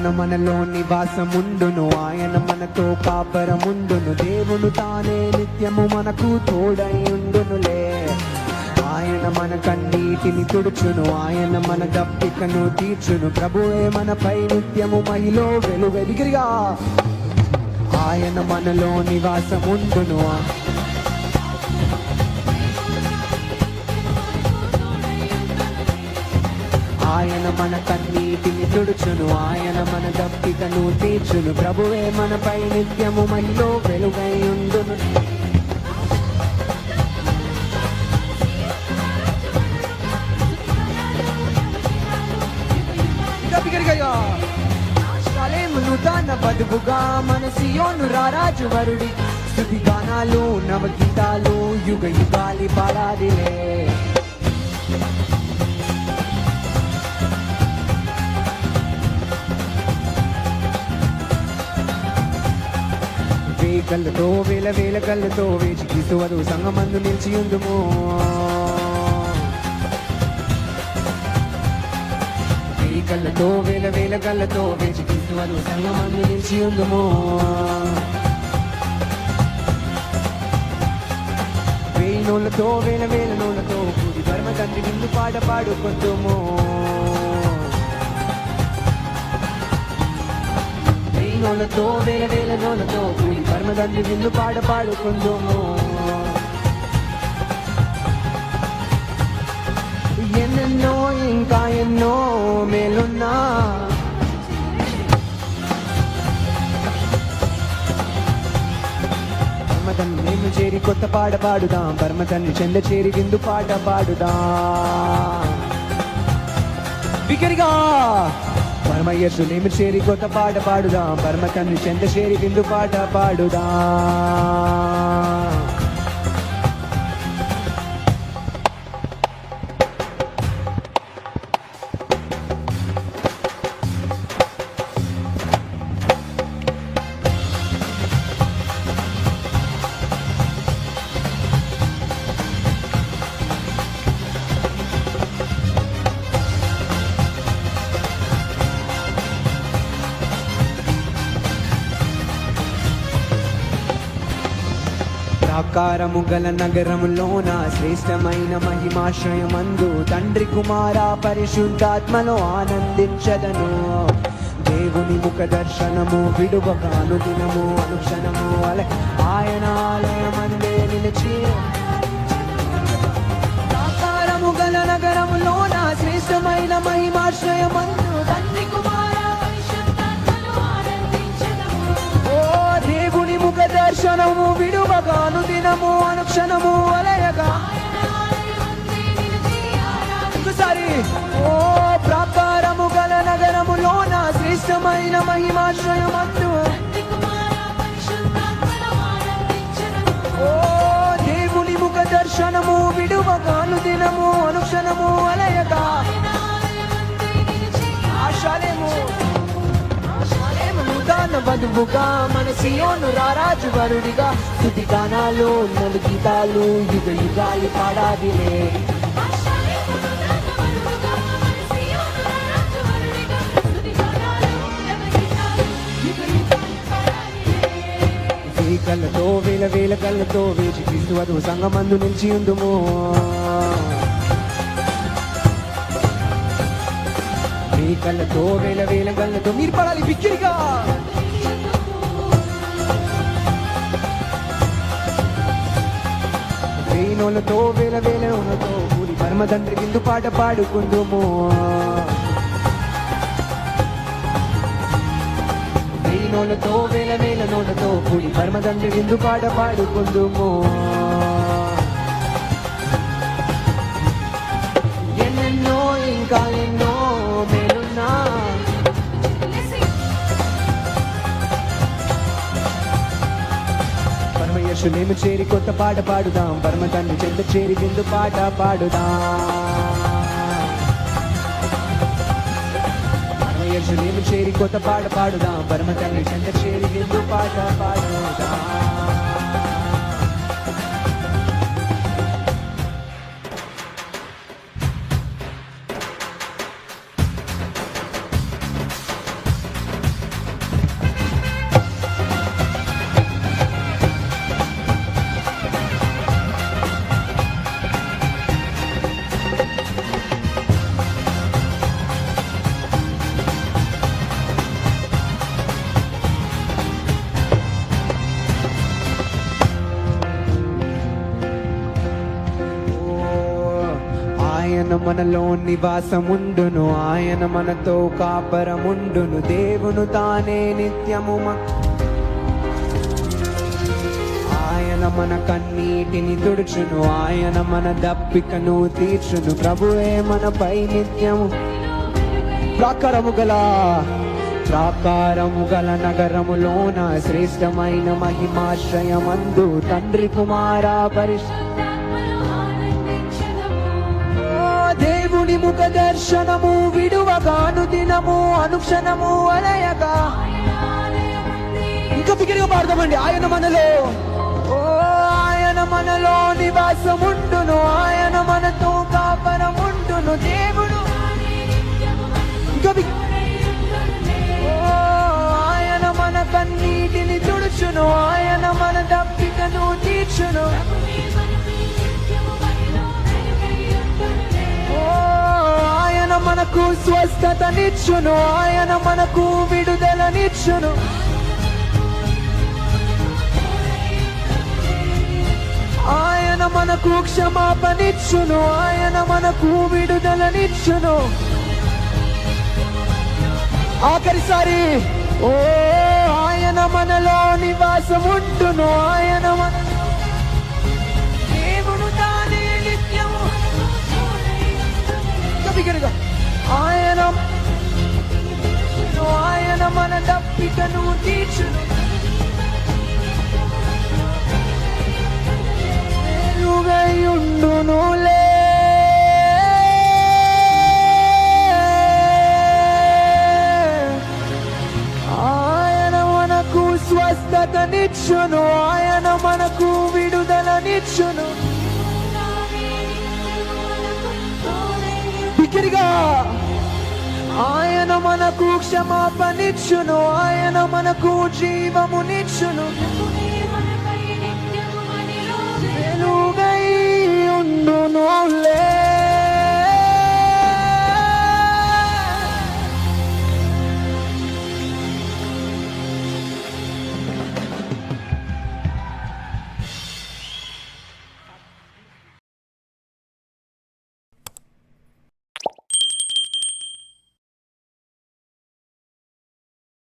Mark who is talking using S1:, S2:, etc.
S1: ఆయన మనలో నివాసముండును. ఆయన మనతో కాపరముండును. దేవుడు తానే నిత్యము మనకు తోడై ఉండునులే ఆయన మన కన్నీటిని తుడుచును. ఆయన మన దప్పికను తీర్చును. ప్రభువే మనపై నిత్యము మహిలో వెలుగెదిగిరిగా ఆయన మనలో నివాసముండును. ఆయన మన కన్నీటిని తుడుచును. ఆయన మన దప్పికను తీర్చును. ప్రభువే మనపై నిత్యము మహిలో వెలుగై ఉండును. గట్టిగట్టిగా. నూతన బతుకుగా మన సియోను రారాజు వరుడి. స్థుతి గానాలు నవగీతాలు యుగ యుగాలి పాడాదిలే. కళ్ళతో వేల వేల కళ్ళతో వేచి క్రీస్తువరు సంగమందు నిలిచి ఉందుము. కళ్ళతో వేల వేల కళ్ళతో వేచి క్రీస్తువరు సంగమందు నిలిచి ఉందుము. వేయి నోళ్ళతో వేల వేల నోళ్ళతో కూడి ధర్మ తండ్రి నిన్ను పాట పాడుకుందుము. వెయ్యి వేల వేల నోలతో కూడి పరమదండ్రి నిన్ను పాట పాడుకుందుము. ఎన్నెన్నో ఇంకా ఎన్నో మేలున్నా. పరమతండ్రి నేను చేరి కొత్త పాట పాడుదాం. పరమతండ్రి చెంద చేరి విందు పాట పాడుదాం. బిగ్గరగా పరమయ్యసు నేను చేరి కొత్త పాట పాడుదాం. పరమ తండ్రి చెంత చేరి విందు పాట పాడుదా. ఆకారము గల నగరములోన శ్రేష్టమైన మహిమాశ్రయమందు తండ్రి కుమార పరిశుద్ధాత్మలో ఆనందించదను. దేవుని ముఖ దర్శనము విడువక అనుదినము అనుక్షణము అలే. ఆయన ఆలయమందే నిలిచి. ఆకారము గల నగరములోన శ్రేష్టమైన మహిమాశ్రయమందు తండ్రి కుమార దర్శనము విడువగాను దినము అనుక్షణము అలయగా ఒకసారి ఓ ప్రాకారము గల నగరములోన శ్రేష్టమైన మహిమాశ్రయమందు వధువుగా మన సియోను రారాజు వరుడిగా. స్థుతి గానాలు నలు గీతాలు యుగ యుగాలు పాడాదిలే కళ్ళతో వేల వేల కళ్ళతో వేచి క్రీస్తు వధువు సంగమందు నిలిచి ఉందుము. మీ కళ్ళతో వేల వేల కళ్ళతో మీరు పడాలి పిచ్చిరిగా నోలతో వేల వేల నోళ్ళతో కూడి పరమ తండ్రి విందు పాట పాడుకుందుము. వెయ్యి నోళ్ళతో వేల వేల నోళ్ళతో కూడి పరమ తండ్రి విందు పాట పాడుకుందుము. పరమయేషులేము చేరి కొత్త పాట పాడుదాం. పరమ తండ్రి చెంత చేరి విందు పాట పాడుదాం. పరమయేషులేము చేరి కొత్త పాట పాడుదాం. పరమ తండ్రి చెంత చేరి విందు పాట పాడుదాం. ఆయన మనలో నివాసముండును ఆయన మనతో కాపరముండును. దేవును తానే నిత్యము ఆయన మన కన్నీటిని తుడుచును. ఆయన మన దప్పికను తీర్చును. ప్రభువే మనపై నిత్యము. ప్రాకారము గల ప్రాకారము గల నగరములోన శ్రేష్టమైన మహిమాశ్రయమందు తండ్రి కుమార పరిష్ ముఖ దర్శనము విడువగాను దినము అనుక్షణము అలయగా. ఇంకా బిగిరిగా పాడదామండి. ఆయన మనలో. ఓ ఆయన మనలో నివాసముండును. ఆయన మనతో కాపరముండును దేవుడు. ఇంకా మనకు స్వస్థతనిచ్చును ఆయన మనకు విడుదలనిచ్చును ఆయన మనకు క్షమాపణిచ్చును ఆయన మనకు విడుదలనిచ్చును ఆఖరిసారి ఓ ఆయన మనలో నివాసముంటును ఆయన మన దేవుడు తానే నిత్యము. ఇంకా బిగ్గరగా. ఆయన ఆయన మన దప్పికను తీర్చును వెలుగయుండునులే ఆయన మనకు స్వస్థతనిచ్చును. ఆయన మనకు విడుదలనిచ్చును. బిగ్గరగా ఆయన మనకు క్షమాపణిచ్చును ఆయన మనకు జీవమునిచ్చును. వెలుగై ఉండునులే